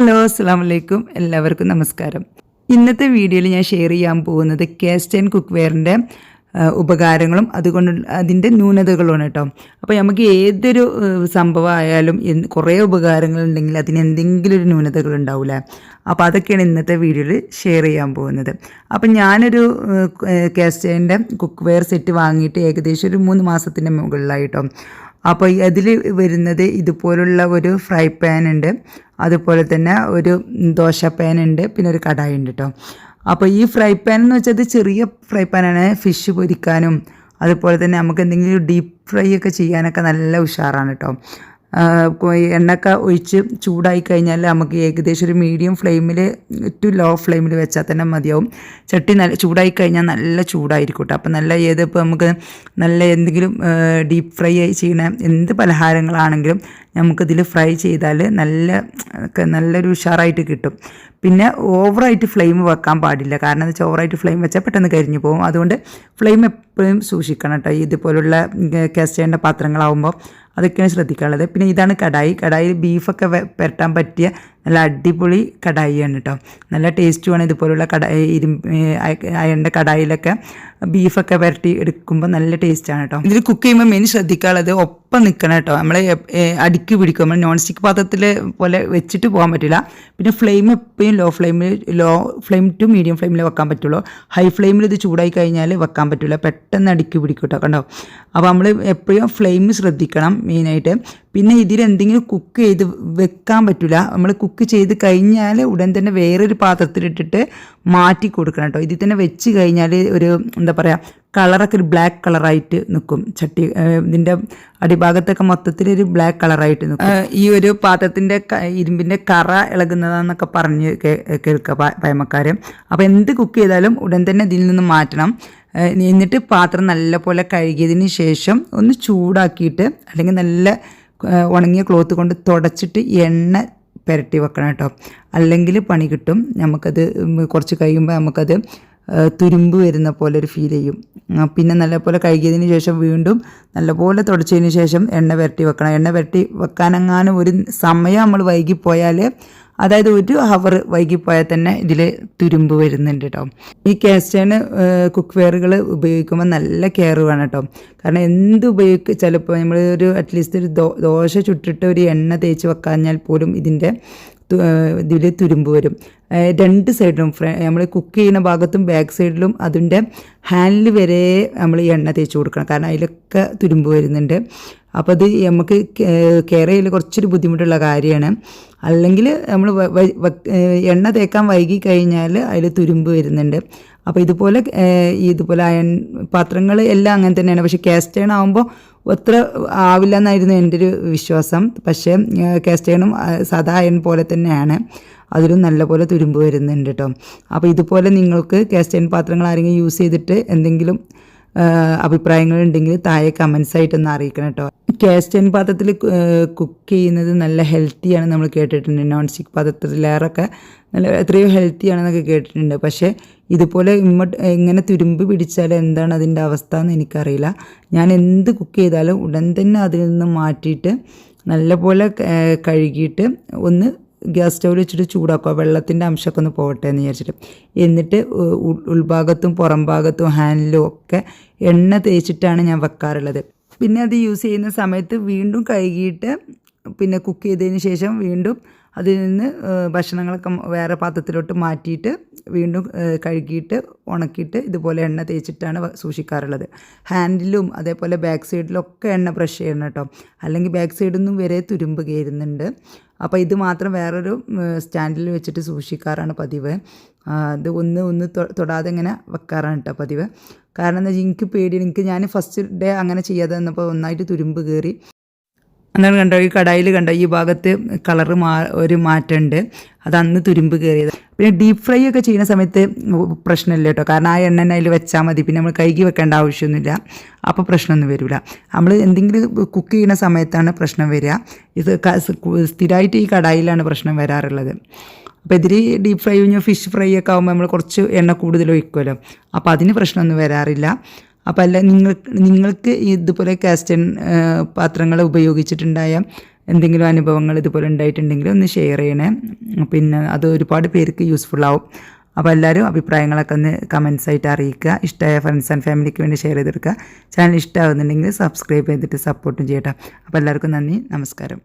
Hello അസ്സാം വലൈക്കും എല്ലാവർക്കും നമസ്കാരം. ഇന്നത്തെ വീഡിയോയിൽ ഞാൻ ഷെയർ ചെയ്യാൻ പോകുന്നത് കേസ്റ്റൻ കുക്ക് വെയറിന്റെ ഉപകാരങ്ങളും അതുകൊണ്ട് അതിന്റെ ന്യൂനതകളുമാണ് കേട്ടോ. അപ്പോൾ നമുക്ക് ഏതൊരു സംഭവം എന്ത് കുറേ ഉപകാരങ്ങളുണ്ടെങ്കിൽ അതിന് എന്തെങ്കിലും ഒരു ന്യൂനതകൾ ഉണ്ടാവില്ല? അപ്പോൾ അതൊക്കെയാണ് ഇന്നത്തെ വീഡിയോയിൽ ഷെയർ ചെയ്യാൻ പോകുന്നത്. അപ്പം ഞാനൊരു കാസ്റ്റേന്റെ കുക്ക് വെയർ സെറ്റ് വാങ്ങിയിട്ട് ഏകദേശം ഒരു മൂന്ന് മാസത്തിന്റെ മുകളിലായിട്ടോ അപ്പോൾ അതിൽ വരുന്നത് ഇതുപോലുള്ള ഒരു ഫ്രൈ പാൻ ഉണ്ട്. അതുപോലെ തന്നെ ഒരു ദോശ പാൻ ഉണ്ട്. പിന്നെ ഒരു കടായി ഉണ്ട് കേട്ടോ അപ്പോൾ ഈ ഫ്രൈ പാൻ എന്ന് വെച്ചാൽ ചെറിയ ഫ്രൈ പാനാണ് ഫിഷ് പൊരിക്കാനും അതുപോലെ തന്നെ നമുക്ക് എന്തെങ്കിലും ഡീപ്പ് ഫ്രൈ ഒക്കെ ചെയ്യാനൊക്കെ നല്ല ഉഷാറാണ് കേട്ടോ ആ, കൊ- ഒഴിച്ച് ചൂടായി കഴിഞ്ഞാൽ നമുക്ക് ഏകദേശം ഒരു മീഡിയം ഫ്ലെയിമിൽ ടു ലോ ഫ്ലെയിമിൽ വെച്ചാൽ തന്നെ മതിയാവും. ചട്ടി നല്ല ചൂടായി കഴിഞ്ഞാൽ നല്ല ചൂടായിരിക്കും കേട്ടോ അപ്പം നല്ല ഏത് ഇപ്പോൾ നമുക്ക് നല്ല എന്തെങ്കിലും ഡീപ്പ് ഫ്രൈ ആയി ചെയ്യണ എന്ത് പലഹാരങ്ങളാണെങ്കിലും നമുക്കിതിൽ ഫ്രൈ ചെയ്താൽ നല്ല നല്ലൊരു ഉഷാറായിട്ട് കിട്ടും. പിന്നെ ഓവറായിട്ട് ഫ്ലെയിം വെക്കാൻ പാടില്ല. കാരണം എന്താ വെച്ചാൽ ഓവറായിട്ട് ഫ്ലെയിം വെച്ചാൽ പെട്ടെന്ന് കരിഞ്ഞു പോകും. അതുകൊണ്ട് ഫ്ലെയിം എപ്പോഴും സൂക്ഷിക്കണം കേട്ടോ ഇതുപോലുള്ള കാസ്റ്റേന്റെ പാത്രങ്ങളാവുമ്പോൾ അതൊക്കെയാണ് ശ്രദ്ധിക്കാനുള്ളത്. പിന്നെ ഇതാണ് കടായി. കടായിൽ ബീഫൊക്കെ പെരട്ടാൻ പറ്റിയ നല്ല അടിപൊളി കടായിയാണ് കേട്ടോ നല്ല ടേസ്റ്റുമാണ് ഇതുപോലുള്ള കടായി ഇരുമ്പ് അയണ്ട കടായിലൊക്കെ ബീഫൊക്കെ പുരട്ടി എടുക്കുമ്പോൾ നല്ല ടേസ്റ്റാണ് കേട്ടോ ഇതിൽ കുക്ക് ചെയ്യുമ്പോൾ മെയിൻ ശ്രദ്ധിക്കാനുള്ളത് ഒപ്പം നിൽക്കണം കേട്ടോ നമ്മൾ അടുക്കി പിടിക്കും. നമ്മൾ നോൺ സ്റ്റിക്ക് പാത്രത്തിൽ പോലെ വെച്ചിട്ട് പോകാൻ പറ്റില്ല. പിന്നെ ഫ്ലെയിം എപ്പോഴും ലോ ഫ്ലെയിമിൽ ലോ ഫ്ലെയിം ടു മീഡിയം ഫ്ലെയിമിൽ വെക്കാൻ പറ്റുള്ളൂ. ഹൈ ഫ്ലെയിമിൽ ഇത് ചൂടായി കഴിഞ്ഞാൽ വെക്കാൻ പറ്റില്ല പെട്ടെന്ന് അടുക്കി പിടിക്കും കേട്ടോ കണ്ടോ? അപ്പോൾ നമ്മൾ എപ്പോഴും ഫ്ലെയിം ശ്രദ്ധിക്കണം മെയിനായിട്ട് പിന്നെ ഇതിൽ എന്തെങ്കിലും കുക്ക് ചെയ്ത് വെക്കാൻ പറ്റില്ല നമ്മൾ കുക്ക് ചെയ്ത് കഴിഞ്ഞാൽ ഉടൻ തന്നെ വേറൊരു പാത്രത്തിലിട്ടിട്ട് മാറ്റി കൊടുക്കണം കേട്ടോ ഇതിൽ തന്നെ വെച്ച് കഴിഞ്ഞാൽ ഒരു എന്താ പറയുക കളറൊക്കെ ഒരു ബ്ലാക്ക് കളറായിട്ട് നിൽക്കും ചട്ടി ഇതിന്റെ അടിഭാഗത്തൊക്കെ മൊത്തത്തിൽ ഒരു ബ്ലാക്ക് കളറായിട്ട് നിൽക്കും ഈ ഒരു പാത്രത്തിന്റെ ഇരുമ്പിന്റെ കറ ഇളകുന്നതാന്നൊക്കെ പറഞ്ഞ് കേൾക്കുക പയമക്കാർ അപ്പോൾ എന്ത് കുക്ക് ചെയ്താലും ഉടൻ തന്നെ ഇതിൽ നിന്ന് മാറ്റണം. എന്നിട്ട് പാത്രം നല്ലപോലെ കഴുകിയതിന് ശേഷം ഒന്ന് ചൂടാക്കിയിട്ട് അല്ലെങ്കിൽ നല്ല ഉണങ്ങിയ ക്ലോത്ത് കൊണ്ട് തുടച്ചിട്ട് എണ്ണ പുരട്ടി വെക്കണം കേട്ടോ. അല്ലെങ്കിൽ പണി കിട്ടും. നമുക്കത് കുറച്ച് കഴിയുമ്പോൾ നമുക്കത് തുരുമ്പ് വരുന്ന പോലെ ഒരു ഫീൽ ചെയ്യും പിന്നെ നല്ലപോലെ കഴുകിയതിന് ശേഷം വീണ്ടും നല്ലപോലെ തുടച്ചതിന് ശേഷം എണ്ണ പുരട്ടി വെക്കണം. എണ്ണ പുരട്ടി വെക്കാനെങ്ങാനും ഒരു സമയം നമ്മൾ വൈകിപ്പോയാൽ അതായത് ഒരു ഹവർ വൈകിപ്പോയാൽ തന്നെ ഇതിൽ തുരുമ്പ് വരുന്നുണ്ട് കേട്ടോ ഈ കാസ്റ്റേണ് കുക്ക് വെയറുകൾ ഉപയോഗിക്കുമ്പോൾ നല്ല കെയർ വേണം കേട്ടോ കാരണം എന്ത് ഉപയോഗിക്കുക ചിലപ്പോൾ നമ്മൾ ഒരു അറ്റ്ലീസ്റ്റ് ഒരു ദോശ ചുട്ടിട്ട് ഒരു എണ്ണ തേച്ച് വെക്കാഞ്ഞാൽ പോലും ഇതിന്റെ ഇതിൽ തുരുമ്പ് വരും. രണ്ട് സൈഡിലും നമ്മൾ കുക്ക് ചെയ്യുന്ന ഭാഗത്തും ബാക്ക് സൈഡിലും അതിന്റെ ഹാൻഡിൽ വരെ നമ്മൾ എണ്ണ തേച്ച് കൊടുക്കണം. കാരണം അതിലൊക്കെ തുരുമ്പ് വരുന്നുണ്ട്. അപ്പോൾ അത് നമുക്ക് കെയർ ചെയ്യൽ കുറച്ചൊരു ബുദ്ധിമുട്ടുള്ള കാര്യമാണ്. അല്ലെങ്കിൽ നമ്മൾ എണ്ണ തേക്കാൻ വൈകി കഴിഞ്ഞാൽ അതിൽ തുരുമ്പ് വരുന്നുണ്ട്. അപ്പോൾ ഇതുപോലെ ഇതുപോലെ അയൺ പാത്രങ്ങൾ എല്ലാം അങ്ങനെ തന്നെയാണ്. പക്ഷേ കാസ്റ്റ് അയൺ ആകുമ്പോൾ അത്ര ആവില്ല എന്നായിരുന്നു എന്റെ ഒരു വിശ്വാസം പക്ഷേ കാസ്റ്റ് അയണും ആ, സാധാ അയൺ പോലെ തന്നെയാണ്. അതിലും നല്ലപോലെ തുരുമ്പ് വരുന്നുണ്ട് കേട്ടോ അപ്പോൾ ഇതുപോലെ നിങ്ങൾക്ക് കാസ്റ്റ് അയൺ പാത്രങ്ങൾ ആരെങ്കിലും യൂസ് ചെയ്തിട്ട് എന്തെങ്കിലും അഭിപ്രായങ്ങൾ ഉണ്ടെങ്കിൽ താഴെ കമൻസ് ആയിട്ടൊന്ന് അറിയിക്കണം കേട്ടോ കാസ്റ്റൻ പാത്രത്തിൽ കുക്ക് ചെയ്യുന്നത് നല്ല ഹെൽത്തിയാണ് നമ്മൾ കേട്ടിട്ടുണ്ട്. നോൺ സ്റ്റിക്ക് പാത്രത്തിലേറൊക്കെ നല്ല എത്രയോ ഹെൽത്തിയാണെന്നൊക്കെ കേട്ടിട്ടുണ്ട്. പക്ഷേ ഇതുപോലെ ഇമ്മട്ട് ഇങ്ങനെ തുരുമ്പ് പിടിച്ചാൽ എന്താണ് അതിന്റെ അവസ്ഥ എന്ന് എനിക്കറിയില്ല. ഞാൻ എന്ത് കുക്ക് ചെയ്താലും ഉടൻ തന്നെ അതിൽ നിന്ന് മാറ്റിയിട്ട് നല്ലപോലെ കഴുകിയിട്ട് ഒന്ന് ഗ്യാസ് സ്റ്റൗവിൽ വെച്ചിട്ട് ചൂടാക്കുക. വെള്ളത്തിന്റെ അംശമൊക്കെ ഒന്ന് പോകട്ടെ എന്ന് വിചാരിച്ചിട്ട്. എന്നിട്ട് ഉൾഭാഗത്തും പുറം ഭാഗത്തും ഹാൻഡിലും ഒക്കെ എണ്ണ തേച്ചിട്ടാണ് ഞാൻ വെക്കാറുള്ളത്. പിന്നെ അത് യൂസ് ചെയ്യുന്ന സമയത്ത് വീണ്ടും കഴുകിയിട്ട് പിന്നെ കുക്ക് ചെയ്തതിന് ശേഷം വീണ്ടും അതിൽ നിന്ന് ഭക്ഷണങ്ങളൊക്കെ വേറെ പാത്രത്തിലോട്ട് മാറ്റിയിട്ട് വീണ്ടും കഴുകിയിട്ട് ഉണക്കിയിട്ട് ഇതുപോലെ എണ്ണ തേച്ചിട്ടാണ് സൂക്ഷിക്കാറുള്ളത്. ഹാൻഡിലും അതേപോലെ ബാക്ക് സൈഡിലും ഒക്കെ എണ്ണ ബ്രഷ് ചെയ്യണം കേട്ടോ. അല്ലെങ്കിൽ ബാക്ക് സൈഡിൽ നിന്നും വരെ തുരുമ്പ് കയറുന്നുണ്ട്. അപ്പോൾ ഇത് മാത്രം വേറൊരു സ്റ്റാൻഡിൽ വെച്ചിട്ട് സൂക്ഷിക്കാറാണ് പതിവ്. ഇത് ഒന്ന് ഒന്ന് തൊടാതെ ഇങ്ങനെ വെക്കാറാണ് കേട്ടോ പതിവ്. കാരണം എന്താ വെച്ചാൽ എനിക്ക് പേടി എനിക്ക് ഞാൻ ഫസ്റ്റ് ഡേ അങ്ങനെ ചെയ്യാതെ വന്നപ്പോൾ ഒന്നായിട്ട് തുരുമ്പ് കയറി അന്നേരം കണ്ടോ ഈ കടായിൽ കണ്ടോ ഈ ഭാഗത്ത് കളറ് മാ ഒരു മാറ്റമുണ്ട്. അത് അന്ന് തുരുമ്പ് കയറിയത്. പിന്നെ ഡീപ്പ് ഫ്രൈ ഒക്കെ ചെയ്യുന്ന സമയത്ത് പ്രശ്നമില്ല കേട്ടോ. കാരണം ആ എണ്ണ അതിൽ വെച്ചാൽ മതി. പിന്നെ നമ്മൾ കൈകി വെക്കേണ്ട ആവശ്യമൊന്നുമില്ല. അപ്പോൾ പ്രശ്നമൊന്നും വരില്ല നമ്മൾ എന്തെങ്കിലും കുക്ക് ചെയ്യുന്ന സമയത്താണ് പ്രശ്നം വരിക. ഇത് സ്ഥിരമായിട്ട് ഈ കടായിലാണ് പ്രശ്നം വരാറുള്ളത്. അപ്പോൾ ഇതിൽ ഡീപ്പ് ഫ്രൈ കഴിഞ്ഞാൽ ഫിഷ് ഫ്രൈ ഒക്കെ ആകുമ്പോൾ നമ്മൾ കുറച്ച് എണ്ണ കൂടുതൽ ഒഴിക്കുമല്ലോ അപ്പോൾ അതിന് പ്രശ്നമൊന്നും വരാറില്ല. അപ്പോൾ അല്ല നിങ്ങൾ നിങ്ങൾക്ക് ഇതുപോലെ കാസ്റ്റൻ പാത്രങ്ങൾ ഉപയോഗിച്ചിട്ടുണ്ടായ എന്തെങ്കിലും അനുഭവങ്ങൾ ഇതുപോലെ ഉണ്ടായിട്ടുണ്ടെങ്കിൽ ഒന്ന് ഷെയർ ചെയ്യണേ. പിന്നെ അത് ഒരുപാട് പേർക്ക് യൂസ്ഫുൾ ആവും. അപ്പോൾ എല്ലാവരും അഭിപ്രായങ്ങളൊക്കെ ഒന്ന് കമൻസ് ആയിട്ട് അറിയിക്കുക. ഇഷ്ടമായ ഫ്രണ്ട്സ് ആൻഡ് ഫാമിലിക്ക് വേണ്ടി ഷെയർ ചെയ്തെടുക്കുക. ചാനൽ ഇഷ്ടമാകുന്നുണ്ടെങ്കിൽ സബ്സ്ക്രൈബ് ചെയ്തിട്ട് സപ്പോർട്ടും ചെയ്യട്ടെ. അപ്പോൾ എല്ലാവർക്കും നന്ദി. നമസ്കാരം.